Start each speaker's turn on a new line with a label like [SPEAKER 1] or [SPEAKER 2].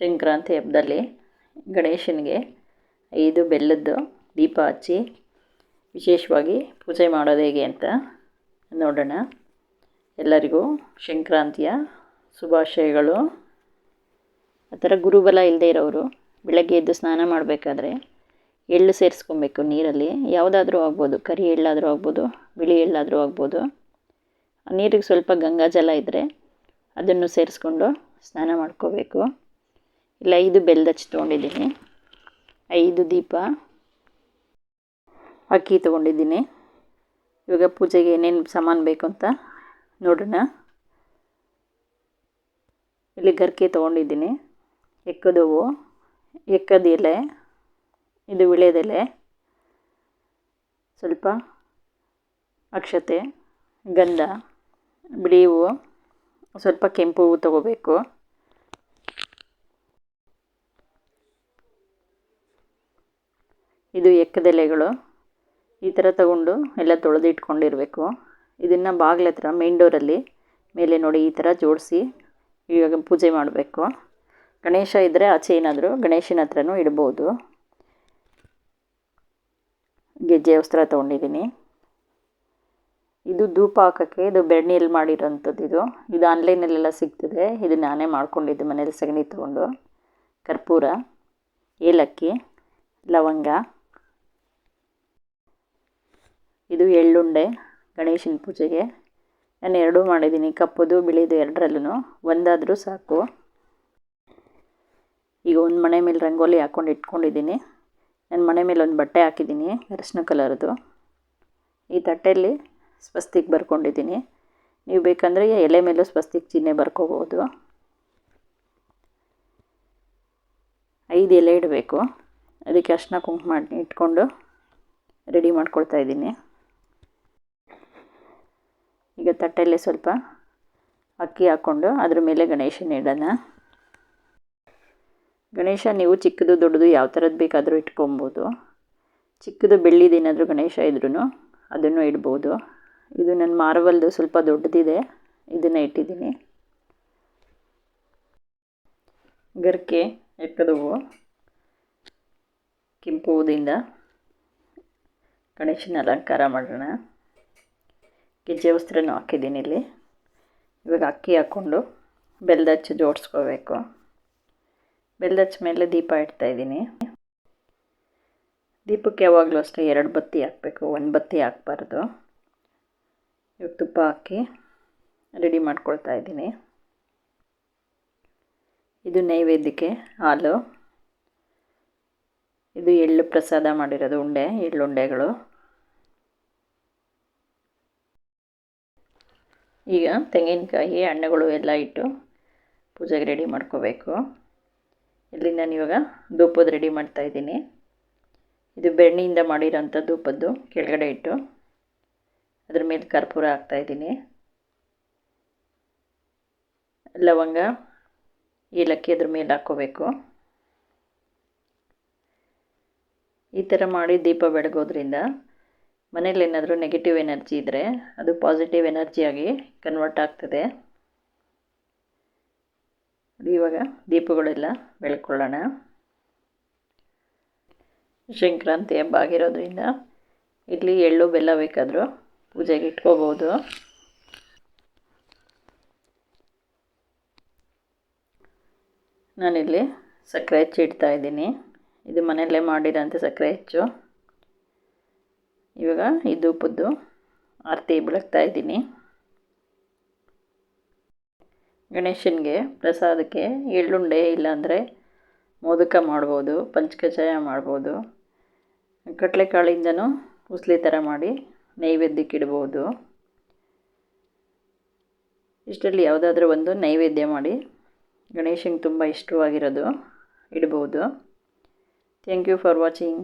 [SPEAKER 1] ಸಂಕ್ರಾಂತಿ ಹಬ್ಬದಲ್ಲಿ ಗಣೇಶನಿಗೆ ಐದು ಬೆಲ್ಲದ್ದು ದೀಪ ಹಚ್ಚಿ ವಿಶೇಷವಾಗಿ ಪೂಜೆ ಮಾಡೋದು ಹೇಗೆ ಅಂತ ನೋಡೋಣ. ಎಲ್ಲರಿಗೂ ಸಂಕ್ರಾಂತಿಯ ಶುಭಾಶಯಗಳು. ಆ ಥರ ಗುರುಬಲ ಇಲ್ಲದೆ ಇರೋರು ಬೆಳಗ್ಗೆ ಎದ್ದು ಸ್ನಾನ ಮಾಡಬೇಕಾದ್ರೆ ಎಳ್ಳು ಸೇರಿಸ್ಕೊಬೇಕು ನೀರಲ್ಲಿ. ಯಾವುದಾದ್ರೂ ಆಗ್ಬೋದು, ಕರಿ ಎಳ್ಳಾದರೂ ಆಗ್ಬೋದು, ಬಿಳಿ ಎಳ್ಳಾದರೂ ಆಗ್ಬೋದು. ನೀರಿಗೆ ಸ್ವಲ್ಪ ಗಂಗಾಜಲ ಇದ್ದರೆ ಅದನ್ನು ಸೇರಿಸ್ಕೊಂಡು ಸ್ನಾನ ಮಾಡ್ಕೋಬೇಕು. ಇಲ್ಲ, ಐದು ಹಚ್ಚಿ ತೊಗೊಂಡಿದ್ದೀನಿ. ಐದು ದೀಪ ಅಕ್ಕಿ ತೊಗೊಂಡಿದ್ದೀನಿ. ಇವಾಗ ಪೂಜೆಗೆ ಏನೇನು ಸಾಮಾನು ಬೇಕು ಅಂತ ನೋಡೋಣ. ಇಲ್ಲಿ ಗರ್ಕೆ ತೊಗೊಂಡಿದ್ದೀನಿ. ಎಕ್ಕದ ಹೂವು, ಎಕ್ಕದ ಎಲೆ, ಇದು ವಿಳೆದೆಲೆ ಸ್ವಲ್ಪ ಅಕ್ಷತೆ, ಗಂಧ, ಬಿಳಿ ಹೂವು, ಸ್ವಲ್ಪ ಕೆಂಪು ಹೂವು ತೊಗೋಬೇಕು. ಇದು ಎಕ್ಕದೆಲೆಗಳು. ಈ ಥರ ತಗೊಂಡು ಎಲ್ಲ ತೊಳೆದು ಇಟ್ಕೊಂಡಿರಬೇಕು ಇದನ್ನು ಬಾಗಿಲ ಹತ್ರ ಮೇನ್ ಡೋರಲ್ಲಿ ಮೇಲೆ ನೋಡಿ ಈ ಥರ ಜೋಡಿಸಿ ಇವಾಗ ಪೂಜೆ ಮಾಡಬೇಕು. ಗಣೇಶ ಇದ್ದರೆ ಆಚೆ ಏನಾದರೂ ಗಣೇಶನ ಹತ್ರನೂ ಇಡ್ಬೋದು. ಗೆಜ್ಜೆ ವಸ್ತ್ರ ತೊಗೊಂಡಿದ್ದೀನಿ. ಇದು ಧೂಪ ಹಾಕೋಕ್ಕೆ, ಇದು ಬೆಣ್ಣೆಯಲ್ಲಿ ಮಾಡಿರೋಂಥದ್ದು ಇದು. ಇದು ಆನ್ಲೈನಲ್ಲೆಲ್ಲ ಸಿಗ್ತದೆ. ಇದು ನಾನೇ ಮಾಡ್ಕೊಂಡಿದ್ದೆ ಮನೇಲಿ ಸಗಣಿ ತೊಗೊಂಡು. ಕರ್ಪೂರ, ಏಲಕ್ಕಿ, ಲವಂಗ. ಇದು ಎಳ್ಳುಂಡೆ ಗಣೇಶನ ಪೂಜೆಗೆ. ನಾನು ಎರಡೂ ಮಾಡಿದ್ದೀನಿ, ಕಪ್ಪುದು, ಬಿಳಿದು ಎರಡರಲ್ಲೂ ಒಂದಾದರೂ ಸಾಕು. ಈಗ ಒಂದು ಮನೆ ಮೇಲೆ ರಂಗೋಲಿ ಹಾಕ್ಕೊಂಡು ಇಟ್ಕೊಂಡಿದ್ದೀನಿ. ನನ್ನ ಮನೆ ಮೇಲೆ ಒಂದು ಬಟ್ಟೆ ಹಾಕಿದ್ದೀನಿ, ಅರಿಶಿನ ಕಲರ್ದು. ಈ ತಟ್ಟೆಯಲ್ಲಿ ಸ್ವಸ್ತಿಕ್ ಬರ್ಕೊಂಡಿದ್ದೀನಿ. ನೀವು ಬೇಕಂದರೆ ಎಲೆ ಮೇಲೂ ಸ್ವಸ್ತಿಕ್ ಚಿಹ್ನೆ ಬರ್ಕೋಬೋದು. ಐದು ಎಲೆ ಇಡಬೇಕು. ಅದಕ್ಕೆ ಅರ್ಶಿನ ಕುಂಕುಮ ಇಟ್ಕೊಂಡು ರೆಡಿ ಮಾಡ್ಕೊಳ್ತಾ ಇದ್ದೀನಿ. ಈಗ ತಟ್ಟೆಯಲ್ಲಿ ಸ್ವಲ್ಪ ಅಕ್ಕಿ ಹಾಕ್ಕೊಂಡು ಅದ್ರ ಮೇಲೆ ಗಣೇಶನ ಇಡೋಣ. ಗಣೇಶ, ನೀವು ಚಿಕ್ಕದು ದೊಡ್ಡದು ಯಾವ ಥರದ್ದು ಬೇಕಾದರೂ ಇಟ್ಕೊಬೋದು. ಚಿಕ್ಕದು ಬೆಳ್ಳಿದೇನಾದರೂ ಗಣೇಶ ಇದ್ರೂ ಅದನ್ನು ಇಡ್ಬೋದು. ಇದು ನನ್ನ ಮಾರ್ವಲ್ದು ಸ್ವಲ್ಪ ದೊಡ್ಡದಿದೆ, ಇದನ್ನು ಇಟ್ಟಿದ್ದೀನಿ. ಗರ್ಕೆ ಎಕ್ಕದ ಹೂವು ಕೆಂಪು ಹೂದಿಂದ ಗಣೇಶನ ಅಲಂಕಾರ ಮಾಡೋಣ. ಗೆಜ್ಜೆ ವಸ್ತ್ರನೂ ಹಾಕಿದ್ದೀನಿ ಇಲ್ಲಿ. ಇವಾಗ ಅಕ್ಕಿ ಹಾಕ್ಕೊಂಡು ಬೆಲ್ಲದ ಹಚ್ಚಿ ಜೋಡಿಸ್ಕೋಬೇಕು. ಬೆಲ್ಲದ ಹಚ್ಚ ಮೇಲೆ ದೀಪ ಇಡ್ತಾಯಿದ್ದೀನಿ ದೀಪಕ್ಕೆ ಯಾವಾಗಲೂ ಅಷ್ಟೇ ಎರಡು ಬತ್ತಿ ಹಾಕಬೇಕು, ಒಂದು ಬತ್ತಿ ಹಾಕ್ಬಾರ್ದು. ಇವಾಗ ತುಪ್ಪ ಹಾಕಿ ರೆಡಿ ಮಾಡ್ಕೊಳ್ತಾ ಇದ್ದೀನಿ. ಇದು ನೈವೇದ್ಯಕ್ಕೆ ಹಾಲು. ಇದು ಎಳ್ಳು ಪ್ರಸಾದ ಮಾಡಿರೋದು ಉಂಡೆ ಎಳ್ಳುಂಡೆಗಳು ಈಗ ತೆಂಗಿನಕಾಯಿ, ಹಣ್ಣುಗಳು ಎಲ್ಲ ಇಟ್ಟು ಪೂಜೆಗೆ ರೆಡಿ ಮಾಡ್ಕೋಬೇಕು. ಇಲ್ಲಿ ನಾನು ಇವಾಗ ಧೂಪದ ರೆಡಿ ಮಾಡ್ತಾಯಿದ್ದೀನಿ ಇದು ಬೆಣ್ಣೆಯಿಂದ ಮಾಡಿರೋಂಥ ಧೂಪದ್ದು ಕೆಳಗಡೆ ಇಟ್ಟು ಅದ್ರ ಮೇಲೆ ಕರ್ಪೂರ ಹಾಕ್ತಾಯಿದ್ದೀನಿ ಲವಂಗ, ಏಲಕ್ಕಿ ಅದ್ರ ಮೇಲೆ ಹಾಕ್ಕೋಬೇಕು. ಈ ಥರ ಮಾಡಿ ದೀಪ ಬೆಳಗೋದ್ರಿಂದ ಮನೇಲಿ ಏನಾದರೂ ನೆಗೆಟಿವ್ ಎನರ್ಜಿ ಇದ್ದರೆ ಅದು ಪಾಸಿಟಿವ್ ಎನರ್ಜಿಯಾಗಿ ಕನ್ವರ್ಟ್ ಆಗ್ತದೆ. ಇವಾಗ ದೀಪಗಳೆಲ್ಲ ಬೆಳ್ಕೊಳ್ಳೋಣ. ಸಂಕ್ರಾಂತಿ ಹಬ್ಬ ಆಗಿರೋದ್ರಿಂದ ಇಲ್ಲಿ ಎಳ್ಳು, ಬೆಲ್ಲ ಬೇಕಾದರೂ ಪೂಜೆಗೆ ಇಟ್ಕೋಬೋದು. ನಾನಿಲ್ಲಿ ಸಕ್ಕರೆ ಹೆಚ್ಚು ಇಡ್ತಾ ಇದ್ದೀನಿ. ಇದು ಮನೆಯಲ್ಲೇ ಮಾಡಿರೋಂಥ ಸಕ್ಕರೆ ಹೆಚ್ಚು. ಇವಾಗ ಈ ಧೂಪದ್ದು ಆರತಿ ಬೆಳಗ್ತಾ ಇದ್ದೀನಿ. ಗಣೇಶನಿಗೆ ಪ್ರಸಾದಕ್ಕೆ ಎಳ್ಳುಂಡೆ ಇಲ್ಲಾಂದರೆ ಮೋದಕ ಮಾಡ್ಬೋದು ಪಂಚಕಚಾಯ ಮಾಡ್ಬೋದು, ಕಡಲೆಕಾಳಿಂದನೂ ಉಸ್ಲಿ ಥರ ಮಾಡಿ ನೈವೇದ್ಯಕ್ಕೆ ಇಡ್ಬೋದು. ಇಷ್ಟರಲ್ಲಿ ಯಾವುದಾದ್ರೂ ಒಂದು ನೈವೇದ್ಯ ಮಾಡಿ ಗಣೇಶನಿಗೆ ತುಂಬ ಇಷ್ಟವಾಗಿರೋದು ಇಡ್ಬೋದು. Thank you for watching